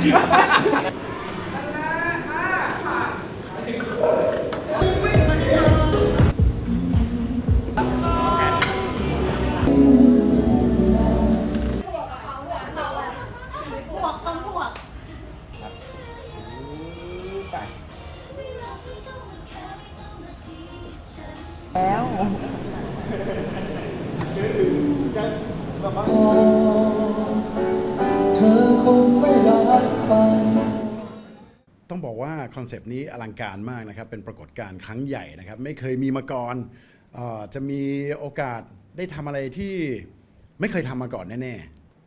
หมว บอกว่าคอนเซปต์นี้อลังการมากนะครับ เป็นปรากฏการณ์ครั้งใหญ่นะครับ ไม่เคยมีมาก่อนเออจะมีโอกาสได้ทำอะไรที่ไม่เคยทำมาก่อนแน่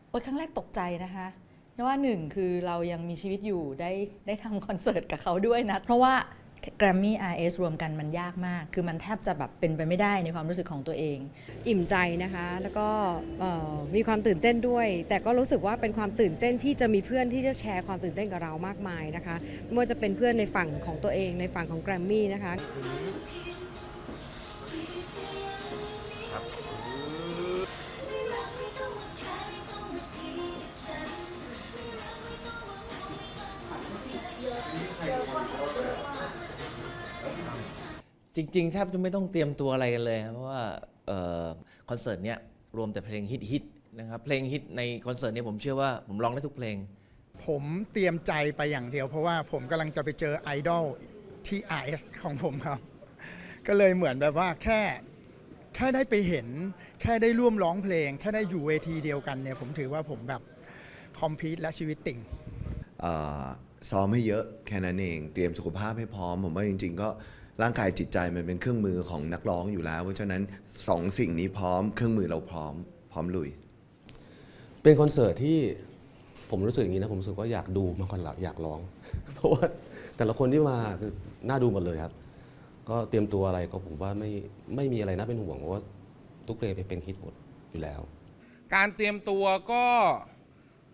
โอ้ยครั้งแรกตกใจนะคะเพราะว่าหนึ่งคือเรายังมีชีวิตอยู่ได้ได้ทำคอนเสิร์ตกับเขาด้วยนะ เพราะว่า กรมมี่ RS รวมกันมันยากมาก คือมันแทบจะแบบเป็นไปไม่ได้ในความรู้สึกของตัวเอง อิ่มใจนะคะ แล้วก็มีความตื่นเต้นด้วย แต่ก็รู้สึกว่าเป็นความตื่นเต้นที่จะมีเพื่อนที่จะแชร์ความตื่นเต้นกับเรามากมายนะคะ ไม่ว่าจะเป็นเพื่อนในฝั่งของตัวเองในฝั่งของแกรมมี่นะคะ จริงๆแทบจะไม่ต้องเตรียมตัวอะไรกันเลยครับเพราะว่าเอ่อคอนเสิร์ตเนี้ยรวมแต่เพลงฮิตๆนะครับเพลงฮิตในคอนเสิร์ตเนี้ผมเชื่อว่าผมร้องได้ทุกเพลง ผมเตรียมใจไปอย่างเดียว เพราะว่าผมกำลังจะไปเจอไอดอลที่ RS ของผมครับ ก็เลยเหมือนแบบว่าแค่แค่ได้ไปเห็น แค่ได้ร่วมร้องเพลง แค่ได้อยู่เวทีเดียวกันเนี่ยผมถือว่าผมแบบคอมพีทและชีวิตติ่งเอ่อซ้อมให้เยอะแค่นั้นเอง เตรียมสุขภาพให้พร้อม ผมว่าจริง ๆ ก็ ร่างกายจิตใจมันเป็นเครื่องมือของนักร้องอยู่แล้ว เพราะฉะนั้นสองสิ่งนี้พร้อมเครื่องมือเราพร้อม พร้อมลุย เป็นคอนเสิร์ตที่ผมรู้สึกอย่างนี้นะผมรู้สึกว่าอยากดูมากกว่าอยากร้อง เพราะว่าแต่ละคนที่มาคือน่าดูหมดเลยครับ ก็เตรียมตัวอะไรก็ผมว่าไม่ไม่มีอะไรน่าเป็นห่วงเพราะว่าทุกเพลงเป็นฮิตหมดอยู่แล้ว การเตรียมตัวก็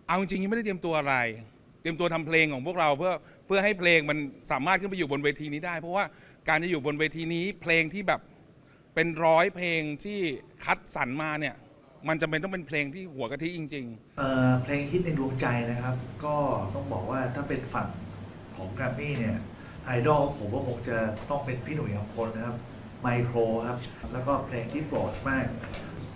เอาจริงๆยังไม่ได้เตรียมตัวอะไรเต รียมตัวทำเพลงของพวกเราเพื่อเพื่อให้เพลงมันสามารถขึ้นไปอยู่บนเวทีนี้ได้ เพราะว่าการจะอยู่บนเวทีนี้เพลงที่แบบเป็นร้อยเพลงที่คัดสรรมาเนี่ย มันจำเป็นต้องเป็นเพลงที่หัวกะทิจริงๆเอ่อเพลงฮิตในดวงใจนะครับ ก็ต้องบอกว่าถ้าเป็นฝั่งของแกรมมี่เนี่ยไอดอลผมก็คงจะต้องเป็นพี่หนุ่ยอัมพลนะครับไมโครครับ แล้วก็เพลงที่โปรดมาก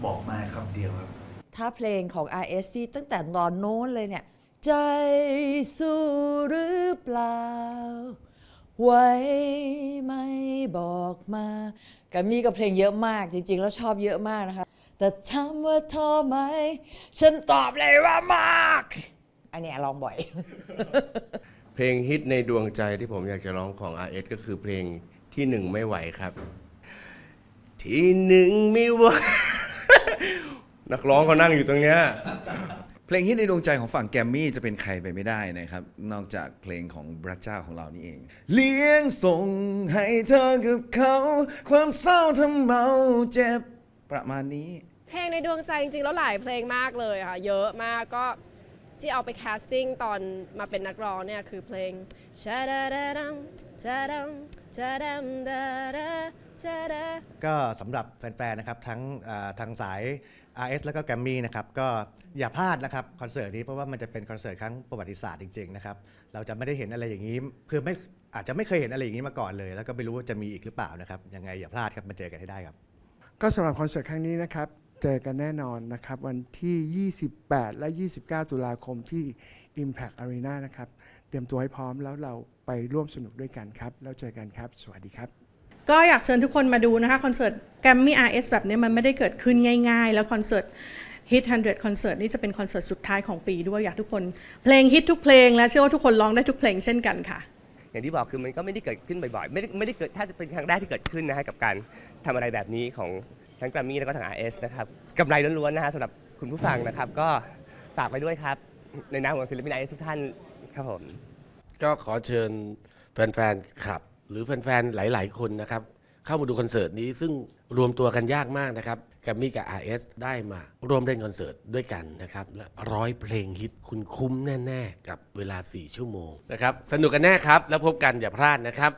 บอกมาคำเดียวครับ ถ้าเพลงของ RS ที่ตั้งแต่ตอนโน้นเลยเนี่ย ใจสู้หรือเปล่า ไว้ไม่บอกมาแกรมมี่กับเพลงเยอะมากจริง ๆ แล้วชอบเยอะมากนะคะ แต่ถามว่าท้อไหม ฉันตอบเลยว่ามาก อันเนี้ยลองบ่อย เพลงฮิตในดวงใจที่ผมอยากจะร้องของ RS ก็คือเพลงที่หนึ่งไม่ไหวครับ ที่หนึ่งไม่ไหว นักร้องเขานั่งอยู่ตรงเนี้ย ลงฮิตในดวงใจของฝั่งแกรมมี่จะเป็นใครไปไม่ได้นะครับ นอกจากเพลงของพระเจ้าของเรานี่เอง เลี้ยงส่งให้เธอกับเขา ความเศร้าทำเมาเจ็บประมาณนี้ เพลงในดวงใจจริงๆแล้วหลายเพลงมากเลยค่ะ เยอะมากก็ที่เอาไปแคสติ้งตอนมาเป็นนักร้องเนี่ย คือเพลงชาดาดาดัมชาดัมชาดัมดาดา ก็สำหรับแฟนๆนะครับทั้งอ่าทางสาย RS แล้วก็แกรมมี่นะครับก็อย่าพลาดนะครับคอนเสิร์ตนี้เพราะว่ามันจะเป็นคอนเสิร์ตครั้งประวัติศาสตร์จริงๆนะครับเราจะไม่ได้เห็นอะไรอย่างนี้คือไม่อาจจะไม่เคยเห็นอะไรอย่างนี้มาก่อนเลย แล้วก็ไม่รู้ว่าจะมีอีกหรือเปล่านะครับยังไงอย่าพลาดครับมาเจอกันให้ได้ครับ ก็สำหรับคอนเสิร์ตครั้งนี้นะครับ เจอกันแน่นอนนะครับ วันที่ 28 และ 29 ตุลาคมที่ Impact Arena นะครับ เตรียมตัวให้พร้อมแล้วเราไปร่วมสนุกด้วยกันครับ แล้วเจอกันครับ สวัสดีครับ ก็อยากเชิญทุกคนมาดูนะคะคอนเสิร์ตแกรมมี่ RS แบบนี้มันไม่ได้เกิดขึ้นง่าย ๆ แล้วคอนเสิร์ต Hit 100 คอนเสิร์ตนี่จะเป็นคอนเสิร์ตสุดท้ายของปีด้วยอยากทุกคน เพลงฮิตทุกเพลง และเชื่อว่าทุกคนร้องได้ทุกเพลงเช่นกันค่ะ อย่างที่บอกคือมันก็ไม่ได้เกิดขึ้นบ่อยๆ ไม่ได้ไม่ได้เกิดถ้าจะเป็นครั้งแรกที่เกิดขึ้นนะฮะกับการทำอะไรแบบนี้ของทั้งแกรมมี่แล้วก็ทาง RS นะครับกำไรล้วนๆนะฮะสำหรับคุณผู้ฟังนะครับ ก็ฝากไปด้วยครับ ในนามของศิลปิน RS ทุกท่านครับผม ก็ขอเชิญแฟนๆขับ หรือแฟนๆ หลาย ๆ คนนะครับ เข้ามาดูคอนเสิร์ตนี้ซึ่งรวมตัวกันยากมากนะครับกับมี่กับ RS ได้มาร่วมเล่นคอนเสิร์ตด้วยกันนะครับและร้อยเพลงฮิตคุณคุ้มแน่ ๆ กับเวลา 4 ชั่วโมงนะครับสนุกกันแน่ครับ แล้วพบกันอย่าพลาดนะครับ